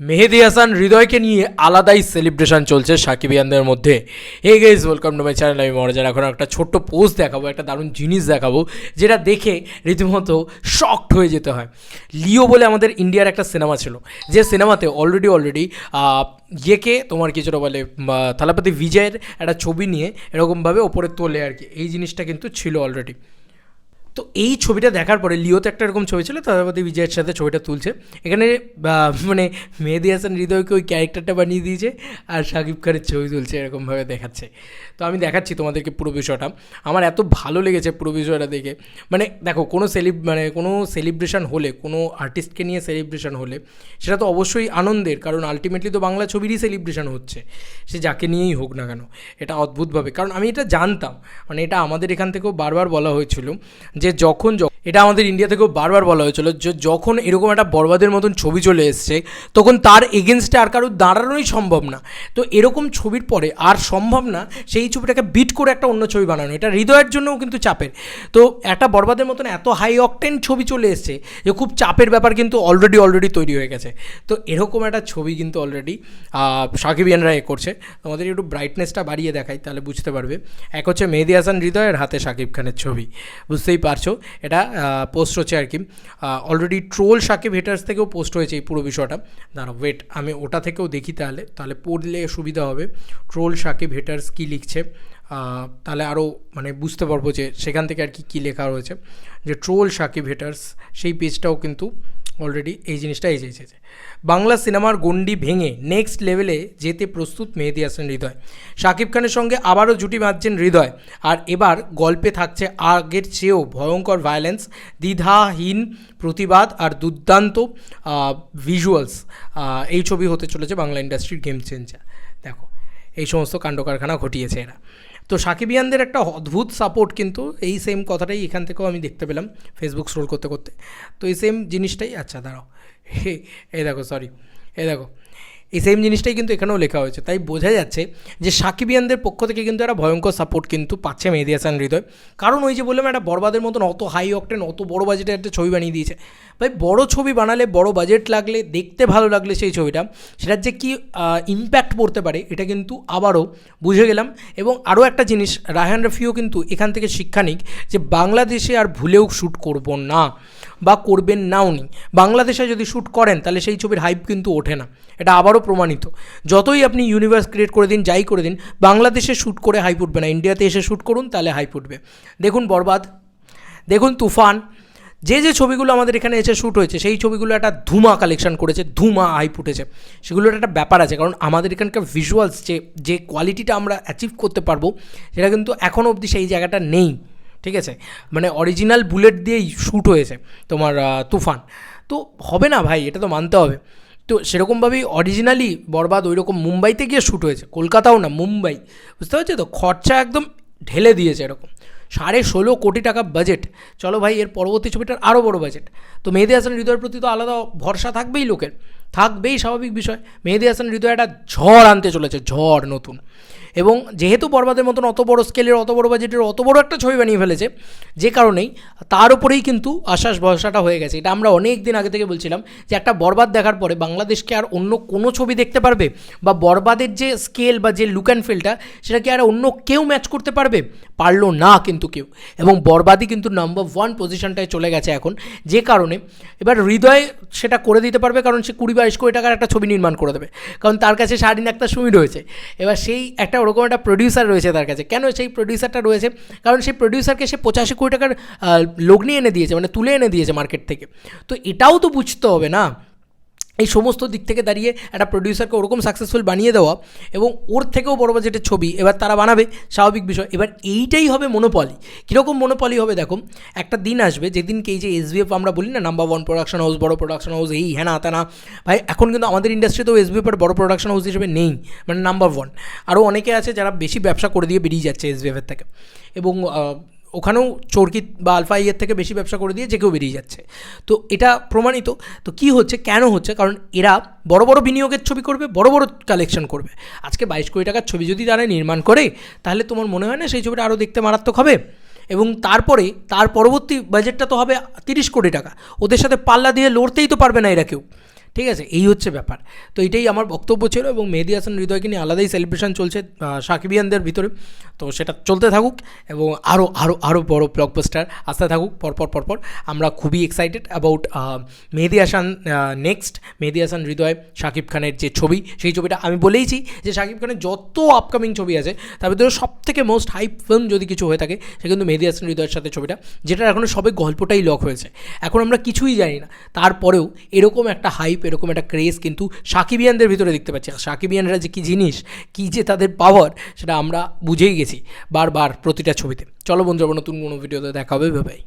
মেহেদি হাসান হৃদয়কে নিয়ে আলাদাই সেলিব্রেশন চলছে সাকিবিয়ানদের মধ্যে। Hey guys welcome to my channel আমি মহারাজার। এখন একটা ছোট্ট পোস্ট দেখাবো, একটা দারুণ জিনিস দেখাবো, যেটা দেখে রীতিমতো শকড হয়ে যেতে হয়। লিও বলে আমাদের ইন্ডিয়ার একটা সিনেমা ছিল, যে সিনেমাতে অলরেডি অলরেডি ইয়েকে তোমার কিছুটা বলে থালাপতি বিজয়ের একটা ছবি নিয়ে এরকমভাবে ওপরে তোলে আর কি। এই জিনিসটা কিন্তু ছিল অলরেডি তো এই ছবিটা দেখার পরে লিওতে একটা এরকম ছবি ছিল, তারাপতি বিজয়ের সাথে ছবিটা তুলছে। এখানে মানে মেহেদি হাসান হৃদয়কে ওই ক্যারেক্টারটা বানিয়ে দিয়েছে আর শাকিব খানের ছবি তুলছে এরকমভাবে দেখাচ্ছে। তো আমি দেখাচ্ছি তোমাদেরকে পুরো বিষয়টা। আমার এত ভালো লেগেছে পুরো বিষয়টা দেখে। মানে দেখো, কোনো সেলিব মানে কোনো সেলিব্রেশন হলে, কোনো আর্টিস্টকে নিয়ে সেলিব্রেশন হলে, সেটা তো অবশ্যই আনন্দের, কারণ আলটিমেটলি তো বাংলা ছবিরই সেলিব্রেশন হচ্ছে। সে যাকে নিয়েই হোক না কেন, এটা অদ্ভুতভাবে। কারণ আমি এটা জানতাম মানে এটা আমাদের এখান থেকেও বারবার বলা হয়েছিল যে যখন য- এটা আমাদের ইন্ডিয়া থেকেও বারবার বলা হয়েছিল যে যখন এরকম একটা বরবাদের মতন ছবি চলে এসছে, তখন তার এগেনস্টে আর কারও দাঁড়ানোই সম্ভব না। তো এরকম ছবির পরে আর সম্ভব না সেই ছবিটাকে বিট করে একটা অন্য ছবি বানানো। এটা হৃদয়ের জন্যও কিন্তু চাপের। তো একটা বরবাদের মতন এত হাই অকটেন ছবি চলে এসছে যে খুব চাপের ব্যাপার কিন্তু অলরেডি অলরেডি তৈরি হয়ে গেছে। তো এরকম একটা ছবি কিন্তু অলরেডি সাকিবিয়ানরা এ করছে। তোমাদের একটু ব্রাইটনেসটা বাড়িয়ে দেখাই, তাহলে বুঝতে পারবে। এক হচ্ছে মেহেদি হাসান হৃদয়ের হাতে সাকিব খানের ছবি। বুঝতেই পারছ? এটা পোস্ট হচ্ছে আর কি। অলরেডি ট্রোল সাকিব হেটার্স থেকেও পোস্ট হয়েছে এই পুরো বিষয়টা। দাঁড়া ওয়েট আমি ওটা থেকেও দেখি তাহলে। তাহলে পড়লে সুবিধা হবে। ট্রোল সাকিব হেটার্স কী লিখছে? তাহলে আরও মানে বুঝতে পারব যে সেখান থেকে আর কি কী লেখা রয়েছে। যে ট্রোল সাকিব হেটার্স সেই পেজটাও কিন্তু অলরেডি এই জিনিসটা এই এসেছে বাংলা সিনেমার গণ্ডি ভেঙে নেক্সট লেভেলে যেতে প্রস্তুত মেহেদি হাসান হৃদয়। শাকিব খানের সঙ্গে আবারও জুটি বাঁধছেন হৃদয়। আর এবার গল্পে থাকছে আগের চেয়েও ভয়ঙ্কর ভায়োলেন্স দ্বিধাহীন প্রতিবাদ আর দুর্দান্ত ভিজুয়ালস এই ছবি হতে চলেছে বাংলা ইন্ডাস্ট্রির গেম চেঞ্জার দেখো, এই সমস্ত কাণ্ডকারখানা ঘটিয়েছে এরা। তো সাকিবিয়ানদের একটা অদ্ভুত সাপোর্ট কিন্তু এই সেম কথাটাই এখান থেকেও আমি দেখতে পেলাম ফেসবুক স্ক্রোল করতে করতে। তো এই সেম জিনিসটাই আচ্ছা দাঁড়াও। এই দেখো সরি এই দেখো এই সেম জিনিসটাই কিন্তু এখানেও লেখা হয়েছে। তাই বোঝা যাচ্ছে যে সাকিবিয়ানদের পক্ষ থেকে কিন্তু একটা ভয়ঙ্কর সাপোর্ট কিন্তু পাচ্ছে মেহেদি হাসান হৃদয়। কারণ ওই যে বললাম, একটা বরবাদের মতন অত হাই অকটেন অত বড় বাজেটের একটা ছবি বানিয়ে দিয়েছে। ভাই, বড় ছবি বানালে বড় বাজেট লাগলে, দেখতে ভালো লাগলে সেই ছবিটা, সেটার যে কী ইম্প্যাক্ট পড়তে পারে, এটা কিন্তু আবারও বুঝে গেলাম। এবং আরও একটা জিনিস, রায়হান রফিও কিন্তু এখান থেকে শিক্ষা নিক যে বাংলাদেশে আর ভুলেও শ্যুট করব না। বা করবেন নাও নি বাংলাদেশে যদি শ্যুট করেন, তাহলে সেই ছবির হাইপ কিন্তু ওঠে না। এটা আবারও প্রমাণিত। যতই আপনি ইউনিভার্স ক্রিয়েট করে দিন, যাই করে দিন, বাংলাদেশে শ্যুট করে হাইপ উঠবে না। ইন্ডিয়াতে এসে শ্যুট করুন, তাহলে হাইপ উঠবে। দেখুন বরবাদ, দেখুন তুফান। যে যে ছবিগুলো আমাদের এখানে এসে শ্যুট হয়েছে, সেই ছবিগুলো একটা ধুমা কালেকশন করেছে, ধুমা হাইপ ফুটেছে সেগুলোর একটা ব্যাপার আছে, কারণ আমাদের এখানকার ভিজুয়ালস যে যে কোয়ালিটিটা আমরা অ্যাচিভ করতে পারব, সেটা কিন্তু এখনও অবধি সেই জায়গাটা নেই। ঠিক আছে? মানে অরিজিনাল বুলেট দিয়েই শ্যুট হয়েছে তোমার তুফান। তো হবে না ভাই, এটা তো মানতে হবে। তো সেরকমভাবেই অরিজিনালি বরবাদ ওই রকম মুম্বাইতে গিয়ে শ্যুট হয়েছে। কলকাতাও না, মুম্বাই। বুঝতে পারছ তো? খরচা একদম ঢেলে দিয়েছে এরকম। সাড়ে ষোলো কোটি টাকা বাজেট চলো ভাই, এর পরবর্তী ছবিটার আরও বড় বাজেট তো মেহেদি হাসান হৃদয়ের প্রতি তো আলাদা ভরসা থাকবেই লোকের। থাকবেই স্বাভাবিক বিষয়। মেহেদি হাসান হৃদয় একটা ঝড় আনতে চলেছে, ঝড় নতুন। এবং যেহেতু বরবাদের মতন অত বড় স্কেলের অত বড় বাজেটের অত বড় একটা ছবি বানিয়ে ফেলেছে, যে কারণেই তার উপরেই কিন্তু আশ্বাস ভরসাটা হয়ে গেছে। এটা আমরা অনেক দিন আগে থেকে বলছিলাম যে একটা বরবাদ দেখার পরে বাংলাদেশকে আর অন্য কোনো ছবি দেখতে পারবে? বা বরবাদের যে স্কেল বা যে লুক অ্যান্ড ফিলটা সেটা কি আর অন্য কেউ ম্যাচ করতে পারবে? পারল না কিন্তু কেউ। এবং বরবাদই কিন্তু নাম্বার ওয়ান পজিশনটায় চলে গেছে এখন। যে কারণে এবার হৃদয় সেটা করে দিতে পারবে, কারণ সে কুড়ি বাইশ কোটি টাকার একটা ছবি নির্মাণ করে দেবে। কারণ তার কাছে সারাদিন একটা সুমি রয়েছে। এবার সেই একটা ওরকম একটা প্রডিউসার রয়েছে তার কাছে। কেন সেই প্রডিউসারটা রয়েছে? কারণ সেই প্রডিউসারকে সে পঁচাশি কোটি টাকার লগ্নি এনে দিয়েছে মানে তুলে এনে দিয়েছে মার্কেট থেকে। তো এটাও তো বুঝতে হবে না। এই সমস্ত দিক থেকে দাঁড়িয়ে একটা প্রডিউসারকে ওরকম সাকসেসফুল বানিয়ে দেওয়া এবং ওর থেকেও বড় বাজেটের ছবি এবার তারা বানাবে, স্বাভাবিক বিষয়। এবার এইটাই হবে মনোপলি কীরকম মনোপলি হবে দেখো, একটা দিন আসবে, যেদিনকে এই যে এসবিএফ আমরা বলি না নাম্বার ওয়ান প্রোডাকশন হাউস বড় প্রোডাকশন হাউস এই, হ্যানা, তানা, ভাই, এখন কিন্তু আমাদের ইন্ডাস্ট্রিতেও এসবিএফ এর বড় প্রোডাকশন হাউস হিসেবে নেই মানে নাম্বার ওয়ান আরও অনেকে আছে যারা বেশি ব্যবসা করে দিয়ে বেরিয়ে যাচ্ছে এসবিএফের থেকে। এবং ওখানেও চরকি বা আলফা ইয়ের থেকে বেশি ব্যবসা করে দিয়ে যে কেউ বেরিয়ে যাচ্ছে। তো এটা প্রমাণিত। তো কি হচ্ছে, কেন হচ্ছে? কারণ এরা বড় বড় বিনিয়োগের ছবি করবে, বড় বড় কালেকশন করবে। আজকে বাইশ কোটি টাকার ছবি যদি তারা নির্মাণ করে, তাহলে তোমার মনে হয় না সেই ছবিটা আরও দেখতে মারাত্মক হবে? এবং তারপরে, তার পরবর্তী বাজেটটা তো হবে তিরিশ কোটি টাকা। ওদের সাথে পাল্লা দিয়ে লড়তেই তো পারবে না এরা কেউ। ঠিক আছে? এই হচ্ছে ব্যাপার। তো এটাই আমার বক্তব্য ছিল এবং মেহেদি হাসান হৃদয়কে নিয়ে আলাদাই সেলিব্রেশন চলছে সাকিবিয়ানদের ভিতরে। তো সেটা চলতে থাকুক এবং আরও আরও আরও বড় ব্লকবাস্টার আসতে থাকুক, পরপর পরপর। আমরা খুবই excited about Mehedi Hasan next Mehedi Hasan Hridoy, Shakib খানের যে ছবি, সেই ছবিটা আমি বলেইছি যে শাকিব খানের যত আপকামিং ছবি আছে, তার ভিতরে সব থেকে মোস্ট হাইপ ফিল্ম যদি কিছু হয়ে থাকে, সে কিন্তু মেহেদি হাসান হৃদয়ের সাথে ছবিটা, যেটার এখনও সবে গল্পটাই লক হয়েছে। এখন আমরা কিছুই জানি না। তারপরেও এরকম একটা হাইপ এরকম একটা ক্রেজ কিন্তু সাকিবিয়ানদের ভিতরে দেখতে পাচ্ছি। সাকিবিয়ানরা যে কী জিনিস, কী যে তাদের পাওয়ার সেটা আমরা বুঝেই গেছি। বারবার প্রতিটা ছবিতে। চলো বন্ধুরা নতুন কোনো ভিডিওতে দেখা হবে ভাই